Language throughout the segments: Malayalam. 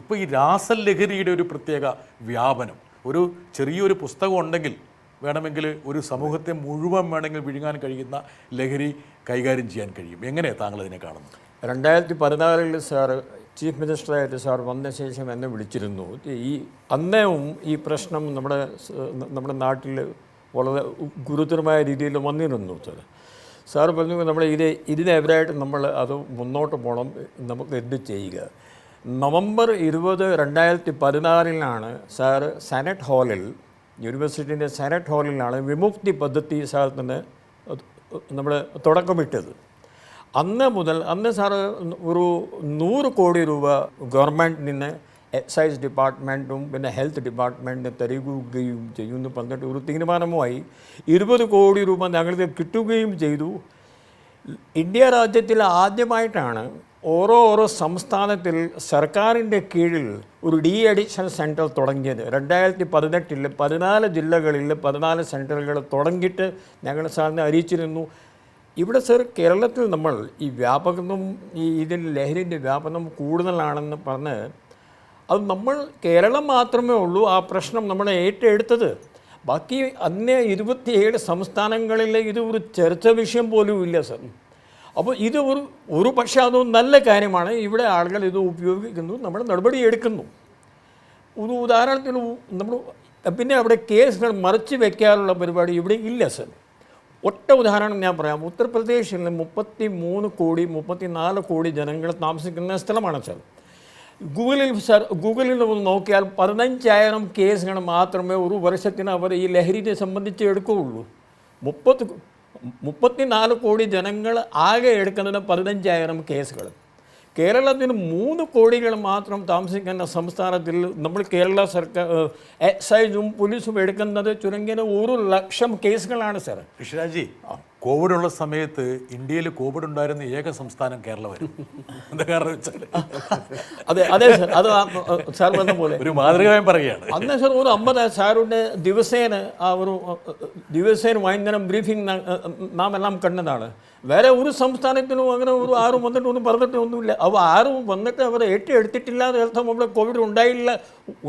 ഇപ്പോൾ ഈ രാസലഹരിയുടെ ഒരു പ്രത്യേക വ്യാപനം ഒരു ചെറിയൊരു പുസ്തകം ഉണ്ടെങ്കിൽ വേണമെങ്കിൽ ഒരു സമൂഹത്തെ മുഴുവൻ വേണമെങ്കിൽ വിഴുങ്ങാൻ കഴിയുന്ന ലഹരി കൈകാര്യം ചെയ്യാൻ കഴിയും. എങ്ങനെയാണ് താങ്കൾ അതിനെ കാണുന്നത്? രണ്ടായിരത്തി പതിനാലിൽ സാർ ചീഫ് മിനിസ്റ്ററായിട്ട് സാർ വന്ന ശേഷം എന്നെ വിളിച്ചിരുന്നു. ഈ അന്നേവും ഈ പ്രശ്നം നമ്മുടെ നമ്മുടെ നാട്ടിൽ വളരെ ഗുരുതരമായ രീതിയിൽ വന്നിരുന്നു സാർ. സാർ പറഞ്ഞു നമ്മൾ ഇത് ഇതിനെതിരായിട്ട് നമ്മൾ അത് മുന്നോട്ട് പോകണം നമുക്ക് എന്ത് ചെയ്യുക? നവംബർ ഇരുപത് രണ്ടായിരത്തി പതിനാറിലാണ് സാർ സെനറ്റ് ഹാളിൽ യൂണിവേഴ്സിറ്റിന്റെ സെനറ്റ് ഹാളിലാണ് വിമുക്തി പദ്ധതി സാറിന് നമ്മൾ തുടക്കമിട്ടത്. അന്ന് മുതൽ അന്ന് സാറ് ഒരു നൂറ് കോടി രൂപ ഗവൺമെന്റ് നിന്ന് എക്സൈസ് ഡിപ്പാർട്ട്മെന്റും പിന്നെ ഹെൽത്ത് ഡിപ്പാർട്ട്മെന്റിന് തരികയും ചെയ്യുമെന്ന് പറഞ്ഞിട്ട് ഒരു തീരുമാനവുമായി ഇരുപത് കോടി രൂപ ഞങ്ങൾക്ക് കിട്ടുകയും ചെയ്തു. ഇന്ത്യ രാജ്യത്തിൽ ആദ്യമായിട്ടാണ് ഓരോ ഓരോ സംസ്ഥാനത്തിൽ സർക്കാരിന്റെ കീഴിൽ ഒരു ഡീ അഡിക്ഷൻ സെന്റർ തുടങ്ങിയത്. രണ്ടായിരത്തി പതിനെട്ടിൽ പതിനാല് ജില്ലകളിൽ പതിനാല് സെന്ററുകൾ തുടങ്ങിയിട്ട് ഞങ്ങൾ സാറിനെ അറിയിച്ചിരുന്നു. ഇവിടെ സർ കേരളത്തിൽ നമ്മൾ ഈ വ്യാപകം ഈ ഇതിൽ ലഹരിന്റെ വ്യാപനം കൂടുതലാണെന്ന് പറഞ്ഞ് അത് നമ്മൾ കേരളം മാത്രമേ ഉള്ളൂ ആ പ്രശ്നം നമ്മൾ ഏറ്റെടുത്തത്. ബാക്കി അന്നേ ഇരുപത്തിയേഴ് സംസ്ഥാനങ്ങളിലെ ഇത് ഒരു ചർച്ച വിഷയം പോലും ഇല്ല സർ. അപ്പോൾ ഇത് ഒരു ഒരു പക്ഷേ അത് നല്ല കാര്യമാണ്. ഇവിടെ ആളുകൾ ഇത് ഉപയോഗിക്കുന്നു. നമ്മൾ നടപടി എടുക്കുന്നു. ഒരു ഉദാഹരണത്തിന് നമ്മൾ പിന്നെ അവിടെ കേസുകൾ മറച്ചു വെക്കാനുള്ള പരിപാടി ഇവിടെ ഇല്ല സർ. ഒറ്റ ഉദാഹരണം ഞാൻ പറയാം. ഉത്തർപ്രദേശിൽ മുപ്പത്തി മൂന്ന് കോടി മുപ്പത്തി നാല് കോടി ജനങ്ങൾ താമസിക്കുന്ന സ്ഥലമാണ് സർ. ഗൂഗിളിൽ സർ ഗൂഗിളിൽ ഒന്ന് നോക്കിയാൽ പതിനഞ്ചായിരം കേസുകൾ മാത്രമേ ഒരു വർഷത്തിന് അവർ ഈ ലഹരിയെ സംബന്ധിച്ച് എടുക്കുകയുള്ളൂ. മുപ്പത് മുപ്പത്തിനാല് കോടി ജനങ്ങൾ ആകെ എടുക്കുന്നത് പതിനഞ്ചായിരം കേസുകൾ കേരളത്തിന് മൂന്ന് കോടികൾ മാത്രം താമസിക്കുന്ന സംസ്ഥാനത്തിൽ നമ്മൾ കേരള സർക്കാർ എക്സൈസും പോലീസും എടുക്കുന്നത് ചുരുങ്ങിയത് ഒരു ലക്ഷം കേസുകളാണ് സാർ ഋഷിരാജി കോവിഡ് ഉള്ള സമയത്ത് ഇന്ത്യയിൽ കോവിഡ് ഉണ്ടായിരുന്ന ഏക സംസ്ഥാനം കേരളമായിരുന്നു എന്താ കാരണം വെച്ചാൽ അതെ അതെ സർ. അത് സാർ പറഞ്ഞ പോലെ. ഒരു മാതൃകമായി പറയുകയാണ്. അന്ന് സാർ ഒരു അമ്പത് സാറുടെ ദിവസേന ആ ഒരു ദിവസേന വൈകുന്നേരം ബ്രീഫിംഗ് നാം എല്ലാം കണ്ടതാണ്. വേറെ ഒരു സംസ്ഥാനത്തിനും അങ്ങനെ ഒരു ആരും വന്നിട്ട് ഒന്നും പറഞ്ഞിട്ട് ഒന്നുമില്ല. അവ ആരും വന്നിട്ട് അവർ ഏറ്റെടുത്തിട്ടില്ല എന്ന് അർത്ഥം അവിടെ കോവിഡ് ഉണ്ടായില്ല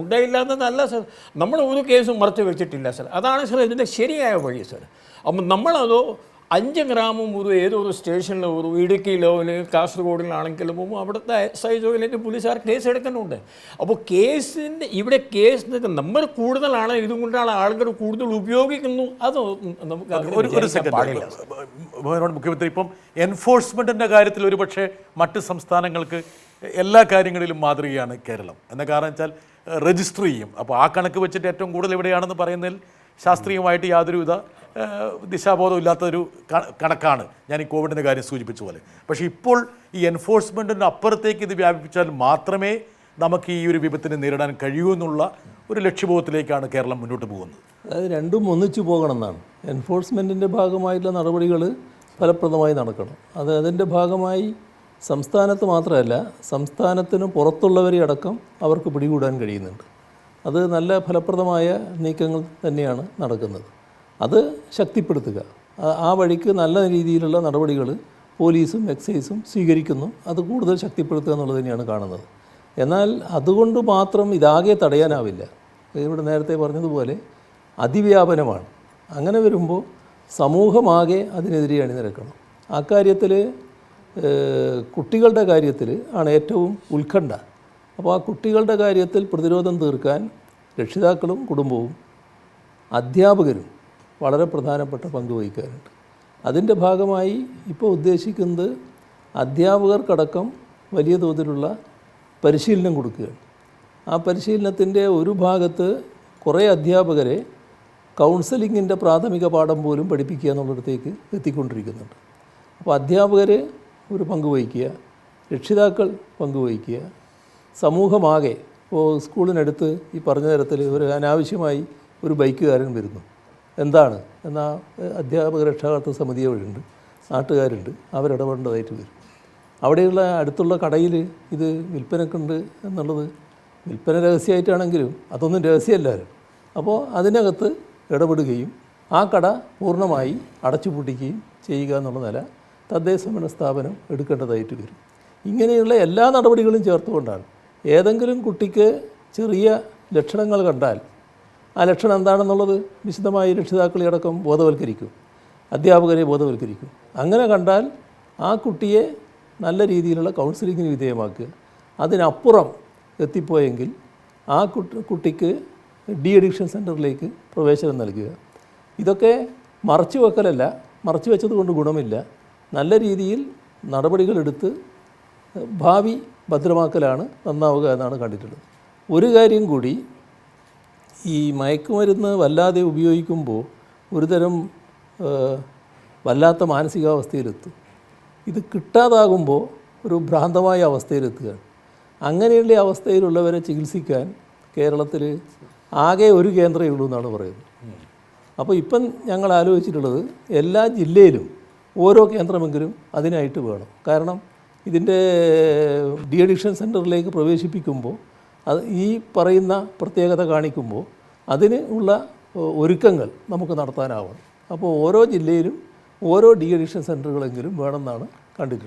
ഉണ്ടായില്ല എന്നതല്ല സാർ. നമ്മൾ ഒരു കേസും മറച്ചു വെച്ചിട്ടില്ല സാർ. അതാണ് സാർ ഇതിന്റെ ശരിയായ വഴി സാർ. അപ്പം നമ്മളതോ അഞ്ച് ഗ്രാമം ഒരു ഏതോ ഒരു സ്റ്റേഷനിലോ ഒരു ഇടുക്കിയിലോ അല്ലെങ്കിൽ കാസർഗോഡിലാണെങ്കിലും അവിടുത്തെ എക്സൈസോ അല്ലെങ്കിൽ പോലീസുകാർ കേസ് എടുക്കുന്നുണ്ട്. അപ്പോൾ കേസിന്റെ ഇവിടെ കേസ് നമ്പർ കൂടുതലാണ് ഇതുകൊണ്ടാണ് ആളുകൾ കൂടുതൽ ഉപയോഗിക്കുന്നു. അത് നമുക്ക് ഒരു ഒരു സെക്കൻഡ് മുഖ്യമന്ത്രി ഇപ്പം എൻഫോഴ്സ്മെന്റിന്റെ കാര്യത്തിൽ ഒരു പക്ഷേ മറ്റ് സംസ്ഥാനങ്ങൾക്ക് എല്ലാ കാര്യങ്ങളിലും മാതൃകയാണ് കേരളം. എന്ന കാരണം വെച്ചാൽ രജിസ്റ്റർ ചെയ്യും. അപ്പോൾ ആ കണക്ക് വെച്ചിട്ട് ഏറ്റവും കൂടുതൽ എവിടെയാണെന്ന് പറയുന്നതിൽ ശാസ്ത്രീയമായിട്ട് യാതൊരുവിധ ദിശാബോധം ഇല്ലാത്തൊരു കണക്കാണ് ഞാൻ ഈ കോവിഡിന്റെ കാര്യം സൂചിപ്പിച്ച പോലെ. പക്ഷേ ഇപ്പോൾ ഈ എൻഫോഴ്സ്മെന്റിന്റെ അപ്പുറത്തേക്ക് ഇത് വ്യാപിപ്പിച്ചാൽ മാത്രമേ നമുക്ക് ഈ ഒരു വിപത്തിനെ നേരിടാൻ കഴിയൂ എന്നുള്ള ഒരു ലക്ഷ്യബോധത്തിലേക്കാണ് കേരളം മുന്നോട്ട് പോകുന്നത്. അതായത് രണ്ടും ഒന്നിച്ചു പോകണം എന്നാണ്. എൻഫോഴ്സ്മെന്റിന്റെ ഭാഗമായിട്ടുള്ള നടപടികൾ ഫലപ്രദമായി നടക്കണം. അത് അതിന്റെ ഭാഗമായി സംസ്ഥാനത്ത് മാത്രമല്ല സംസ്ഥാനത്തിന് പുറത്തുള്ളവരെ അടക്കം അവർക്ക് പിടികൂടാൻ കഴിയുന്നുണ്ട്. അത് നല്ല ഫലപ്രദമായ നീക്കങ്ങൾ തന്നെയാണ് നടക്കുന്നത്. അത് ശക്തിപ്പെടുത്തുക. ആ- വഴിക്ക് നല്ല രീതിയിലുള്ള നടപടികൾ പോലീസും എക്സൈസും സ്വീകരിക്കുന്നു. അത് കൂടുതൽ ശക്തിപ്പെടുത്തുക എന്നുള്ളത് തന്നെയാണ് കാണുന്നത്. എന്നാൽ അതുകൊണ്ട് മാത്രം ഇതാകെ തടയാനാവില്ല. ഇവിടെ നേരത്തെ പറഞ്ഞതുപോലെ അതിവ്യാപനമാണ്. അങ്ങനെ വരുമ്പോൾ സമൂഹമാകെ അതിനെതിരെ അണിനിരക്കണം. അക്കാര്യത്തിൽ കുട്ടികളുടെ കാര്യത്തിൽ ആണ് ഏറ്റവും ഉത്കണ്ഠ. അപ്പോൾ ആ കുട്ടികളുടെ കാര്യത്തിൽ പ്രതിരോധം തീർക്കാൻ രക്ഷിതാക്കളും കുടുംബവും അധ്യാപകരും വളരെ പ്രധാനപ്പെട്ട പങ്ക് വഹിക്കാറുണ്ട്. അതിന്റെ ഭാഗമായി ഇപ്പോൾ ഉദ്ദേശിക്കുന്നത് അധ്യാപകർക്കടക്കം വലിയ തോതിലുള്ള പരിശീലനം കൊടുക്കുകയാണ്. ആ പരിശീലനത്തിന്റെ ഒരു ഭാഗത്ത് കുറേ അധ്യാപകരെ കൗൺസിലിങ്ങിന്റെ പ്രാഥമിക പാഠം പോലും പഠിപ്പിക്കുക എന്നുള്ളിടത്തേക്ക് എത്തിക്കൊണ്ടിരിക്കുന്നുണ്ട്. അപ്പോൾ അധ്യാപകർ ഒരു പങ്ക് വഹിക്കുക രക്ഷിതാക്കൾ പങ്ക് വഹിക്കുക സമൂഹമാകെ ഇപ്പോൾ സ്കൂളിനടുത്ത് ഈ പറഞ്ഞ തരത്തിൽ ഒരു അനാവശ്യമായി ഒരു ബൈക്കുകാരൻ വരുന്നു. എന്താണ്? എന്നാ അധ്യാപക രക്ഷാകർത്തൃ സമിതി വഴിയുണ്ട് നാട്ടുകാരുണ്ട് അവരിടപെടേണ്ടതായിട്ട് വരും. അവിടെയുള്ള അടുത്തുള്ള കടയിൽ ഇത് വിൽപ്പനക്കുണ്ട് എന്നുള്ളത് വിൽപ്പന രഹസ്യമായിട്ടാണെങ്കിലും അതൊന്നും രഹസ്യമല്ലായിരുന്നു അപ്പോൾ അതിനകത്ത് ഇടപെടുകയും ആ കട പൂർണമായി അടച്ചുപൂട്ടിക്കുകയും ചെയ്യുക എന്നുള്ള നില തദ്ദേശ ഭരണ സ്ഥാപനം എടുക്കേണ്ടതായിട്ട് വരും. ഇങ്ങനെയുള്ള എല്ലാ നടപടികളും ചേർത്തുകൊണ്ടാണ്. ഏതെങ്കിലും കുട്ടിക്ക് ചെറിയ ലക്ഷണങ്ങൾ കണ്ടാൽ ആ ലക്ഷണം എന്താണെന്നുള്ളത് വിശദമായി രക്ഷിതാക്കളെ അടക്കം ബോധവൽക്കരിക്കും. അധ്യാപകരെ ബോധവൽക്കരിക്കും. അങ്ങനെ കണ്ടാൽ ആ കുട്ടിയെ നല്ല രീതിയിലുള്ള കൗൺസിലിങ്ങിന് വിധേയമാക്കുക. അതിനപ്പുറം എത്തിപ്പോയെങ്കിൽ ആ കുട്ടി കുട്ടിക്ക് ഡി അഡിക്ഷൻ സെന്ററിലേക്ക് പ്രവേശനം നൽകുക. ഇതൊക്കെ മറച്ചു വെക്കലല്ല മറച്ചു വെച്ചത് കൊണ്ട് ഗുണമില്ല. നല്ല രീതിയിൽ നടപടികളെടുത്ത് ഭാവി ഭദ്രമാക്കലാണ് നന്നാവുക എന്നാണ് കണ്ടിട്ടുള്ളത്. ഒരു കാര്യം കൂടി ഈ മയക്കുമരുന്ന് വല്ലാതെ ഉപയോഗിക്കുമ്പോൾ ഒരുതരം വല്ലാത്ത മാനസികാവസ്ഥയിലെത്തും. ഇത് കിട്ടാതാകുമ്പോൾ ഒരു ഭ്രാന്തമായ അവസ്ഥയിലെത്തുകയാണ്. അങ്ങനെയുള്ള അവസ്ഥയിലുള്ളവരെ ചികിത്സിക്കാൻ കേരളത്തിൽ ആകെ ഒരു കേന്ദ്രമേ ഉള്ളൂ എന്നാണ് പറയുന്നത്. അപ്പോൾ ഇപ്പം ഞങ്ങൾ ആലോചിച്ചിട്ടുള്ളത് എല്ലാ ജില്ലയിലും ഓരോ കേന്ദ്രമെങ്കിലും അതിനായിട്ട് വേണം. കാരണം ഇതിന്റെ ഡി അഡിക്ഷൻ സെന്ററിലേക്ക് പ്രവേശിപ്പിക്കുമ്പോൾ അത് ഈ പറയുന്ന പ്രത്യേകത കാണിക്കുമ്പോൾ അതിന് ഉള്ള ഒരുക്കങ്ങൾ നമുക്ക് നടത്താനാവണം. അപ്പോൾ ഓരോ ജില്ലയിലും ഓരോ ഡി അഡിക്ഷൻ സെന്ററുകളെങ്കിലും വേണമെന്നാണ് കണ്ടിട്ടുള്ളത്.